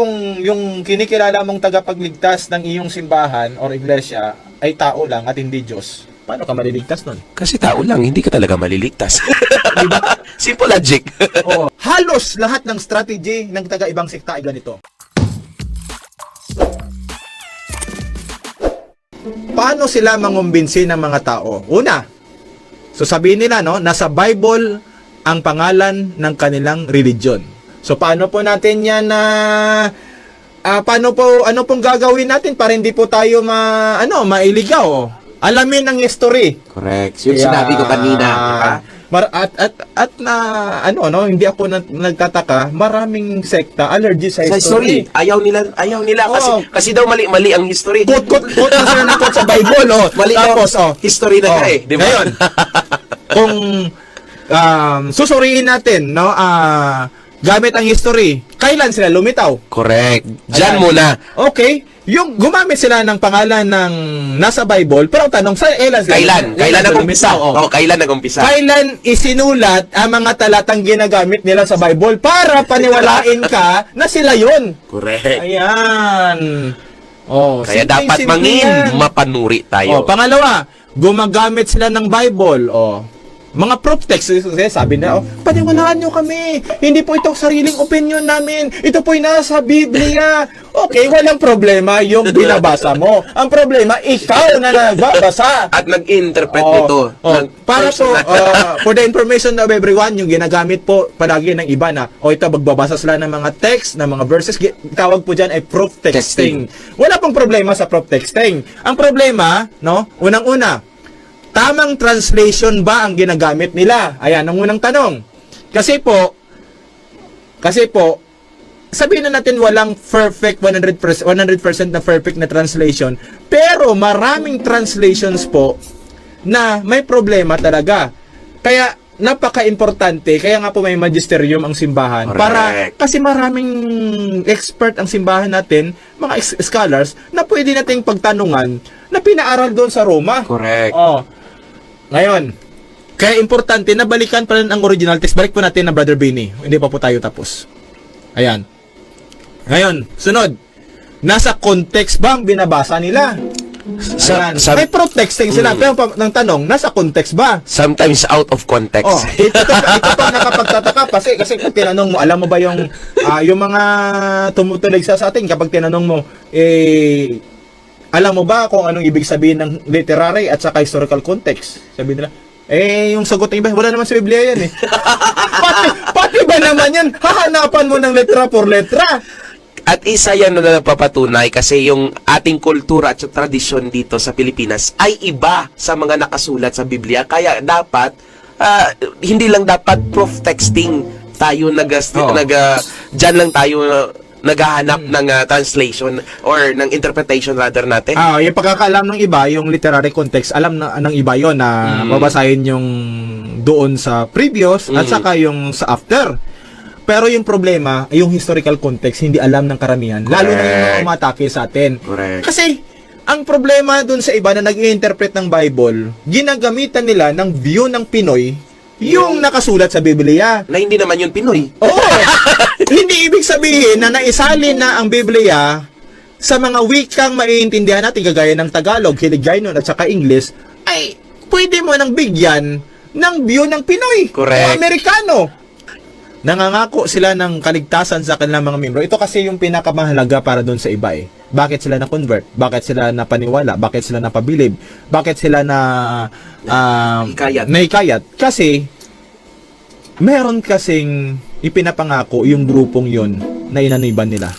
kung yung kinikilala mong tagapagligtas ng iyong simbahan or iglesia ay tao lang at hindi Diyos, paano ka maliligtas nun? Kasi tao lang, hindi ka talaga maliligtas. Di ba? Simple logic. Oo. Halos lahat ng strategy ng taga-ibang sekta ay ganito. Paano sila mangumbinsi ng mga tao? Una, so sabihin nila, no, nasa Bible ang pangalan ng kanilang religion. So paano po natin yan na ah, paano po ano pong gagawin natin para hindi po tayo ma ano mailigaw? Alamin ang history. Correct. Yung Kaya, sinabi ko kanina, di ba? Mar- at, at, at na, ano, no, hindi ako na, nagtataka, maraming sekta, allergy sa Sa history. history, ayaw nila, ayaw nila kasi Oo. kasi daw mali-mali ang history. Quote, quote, quote na sila quote sa Bible, oh. Mali Tapos, oh. history na oh. eh, di ba? Ngayon, kung um, susuriin natin, no, ah, gamit ang history, kailan sila lumitaw? Correct. Diyan Ayan. muna. Okay, yung gumamit sila ng pangalan ng nasa Bible, pero ang tanong, sa kailan sila? Kailan? Kailan nag-umpisa? lumitaw? Oh. Oh, kailan nag-umpisa? Kailan isinulat ang mga talatang ginagamit nila sa Bible para paniwalain ka na sila yun? Correct. Ayan. Oh, Kaya simpleng- dapat simple mangin, yan. mapanuri Oh, tayo. pangalawa, gumagamit sila ng Bible. Oh. Mga proof text, kasi sabi na, oh, paniwalaan nyo kami. Hindi po ito sariling opinion namin. Ito po'y nasa Biblia. Okay, walang problema yung binabasa mo. Ang problema, ikaw na nagbabasa. At nag-interpret Oo. nito. Oo. ng para po, uh, for the information of everyone, yung ginagamit po palagi ng iba na, o ito, magbabasa sila ng mga text, ng mga verses, tawag po dyan ay proof texting. Wala pong problema sa proof texting. Ang problema, no, unang-una, tamang translation ba ang ginagamit nila? Ayan, ang unang tanong. Kasi po, kasi po, sabihin na natin walang perfect 100% 100% na perfect na translation, pero maraming translations po na may problema talaga. Kaya napaka-importante, kaya nga po may magisterium ang simbahan Correct. para kasi maraming expert ang simbahan natin, mga scholars na pwede nating pagtanungan na pinaaral doon sa Roma. Correct. Oh. Ngayon, kaya importante na balikan pa rin ang original text. Balik po natin na Brother Benny. Hindi pa po tayo tapos. Ayan. Ngayon, sunod. Nasa context ba ang binabasa nila? Sa- sa- May proof texting sila. Mm. Pero pa, ng tanong, nasa context ba? Sometimes out of context. Oh, ito, ito, ito pa nakapagtataka kasi kasi pag tinanong mo, alam mo ba yung ah, yung mga tumutulig sa sa atin kapag tinanong mo eh alam mo ba kung anong ibig sabihin ng literary at saka historical context? Sabi nila, eh, yung sagot ng iba, wala naman sa Biblia yan eh. pati, pati ba naman yan? Hahanapan mo ng letra por letra. At isa yan na napapatunay kasi yung ating kultura at tradisyon dito sa Pilipinas ay iba sa mga nakasulat sa Biblia. Kaya dapat, ah, hindi lang dapat proof texting tayo nag, Oo. nag ah, dyan lang tayo ah, naghahanap ng ah, translation or ng interpretation rather natin. Ah, yung pagkakaalam ng iba, yung literary context, alam na ng iba yon na Mm. babasahin yung doon sa previous at Mm. saka yung sa after. Pero yung problema, yung historical context, hindi alam ng karamihan. Lalo na yung mga Correct. umatake sa atin. Correct. Kasi, ang problema doon sa iba na nag-i-interpret ng Bible, ginagamitan nila ng view ng Pinoy yung nakasulat sa Biblia. na hindi naman yun Pinoy. Oo. Hindi ibig sabihin na naisalin na ang Biblia sa mga wikang maiintindihan natin kagaya ng Tagalog, Hiligaynon at saka English ay pwede mo nang bigyan ng view ng Pinoy o Correct. Amerikano. Nangangako sila ng kaligtasan sa kanilang mga membro. Ito kasi yung pinakamahalaga para doon sa iba eh. Bakit sila na-convert? Bakit sila napaniwala? Bakit sila napabilib? Bakit sila na um, Hikayat. naikayat? Kasi meron kasing ipinapangako yung grupong yon na inaniban nila.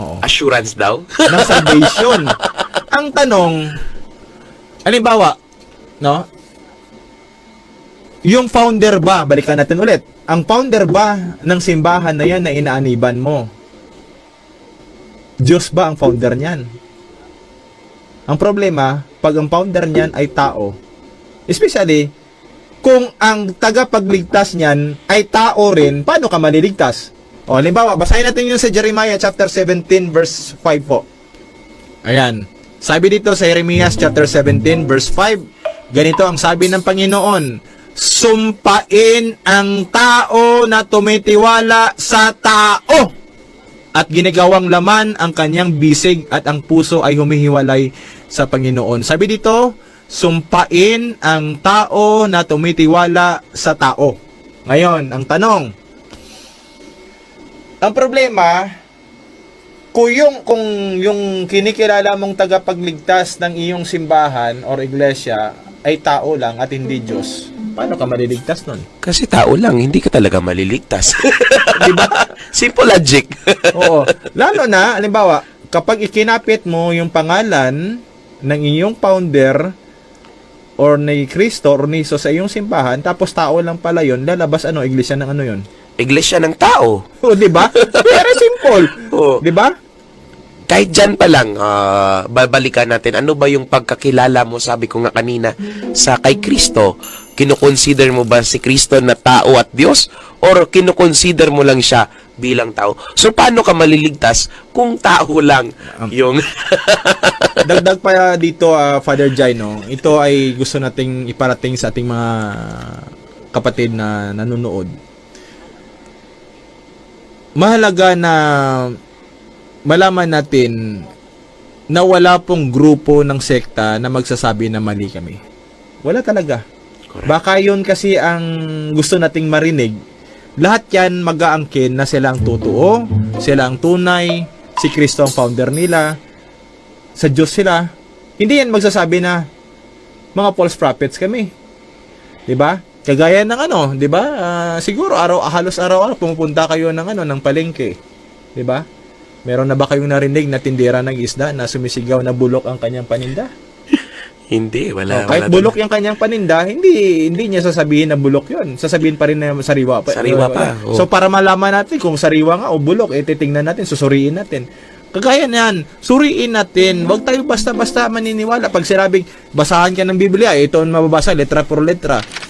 Oo. Assurance daw. Ng salvation. Ang tanong, halimbawa, no? Yung founder ba, balikan natin ulit, ang founder ba ng simbahan na yan na inaaniban mo? Diyos ba ang founder niyan? Ang problema, pag ang founder niyan ay tao, especially, kung ang tagapagligtas niyan ay tao rin, paano ka maliligtas? O, halimbawa, basahin natin yung sa Jeremiah chapter 17 verse 5 po. Ayan. Sabi dito sa Jeremiah chapter 17 verse 5, ganito ang sabi ng Panginoon, Sumpain ang tao na tumitiwala sa tao. At ginigawang laman ang kanyang bisig at ang puso ay humihiwalay sa Panginoon. Sabi dito, sumpain ang tao na tumitiwala sa tao. Ngayon, ang tanong, ang problema, kung yung, kung yung kinikilala mong tagapagligtas ng iyong simbahan or iglesia ay tao lang at hindi Diyos, paano ka maliligtas nun? Kasi tao lang, hindi ka talaga maliligtas. Di ba? Simple logic. Oo. Lalo na, halimbawa, kapag ikinapit mo yung pangalan ng iyong founder or ni Kristo or ni Jesus sa iyong simbahan, tapos tao lang pala yon lalabas ano, iglesia ng ano yon Iglesia ng tao. O, di ba? Very simple. Oo. Di ba? Kahit dyan pa lang, ah, babalikan natin, ano ba yung pagkakilala mo, sabi ko nga kanina, sa kay Kristo? Kinukonsider mo ba si Kristo na tao at Diyos? Or kinukonsider mo lang siya bilang tao? So, paano ka maliligtas kung tao lang yung... Dagdag pa dito, ah, Father Jai, no? Ito ay gusto nating iparating sa ating mga kapatid na nanonood. Mahalaga na malaman natin na wala pong grupo ng sekta na magsasabi na mali kami. Wala talaga. Baka yun kasi ang gusto nating marinig. Lahat yan mag-aangkin na sila ang totoo, sila ang tunay, si Kristo ang founder nila, sa Diyos sila. Hindi yan magsasabi na mga false prophets kami. 'Di ba? Kagaya ng ano, 'di ba? Ah, siguro araw halos araw-araw pumupunta kayo ng ano ng palengke. 'Di ba? Meron na ba kayong narinig na tindera ng isda na sumisigaw na bulok ang kanyang paninda? Hindi, wala. Oh, kahit wala bulok yung kanyang paninda, hindi hindi niya sasabihin na bulok 'yon. Sasabihin pa rin na sariwa pa. Sariwa pa, oh. So para malaman natin kung sariwa nga o bulok, eh titingnan natin, susuriin natin. Kagaya niyan, suriin natin. Huwag tayo basta-basta maniniwala. Pag sinabing, basahan ka ng Biblia, ito ang mababasa, letra por letra.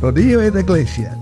matuto. Rodeo et Iglesia,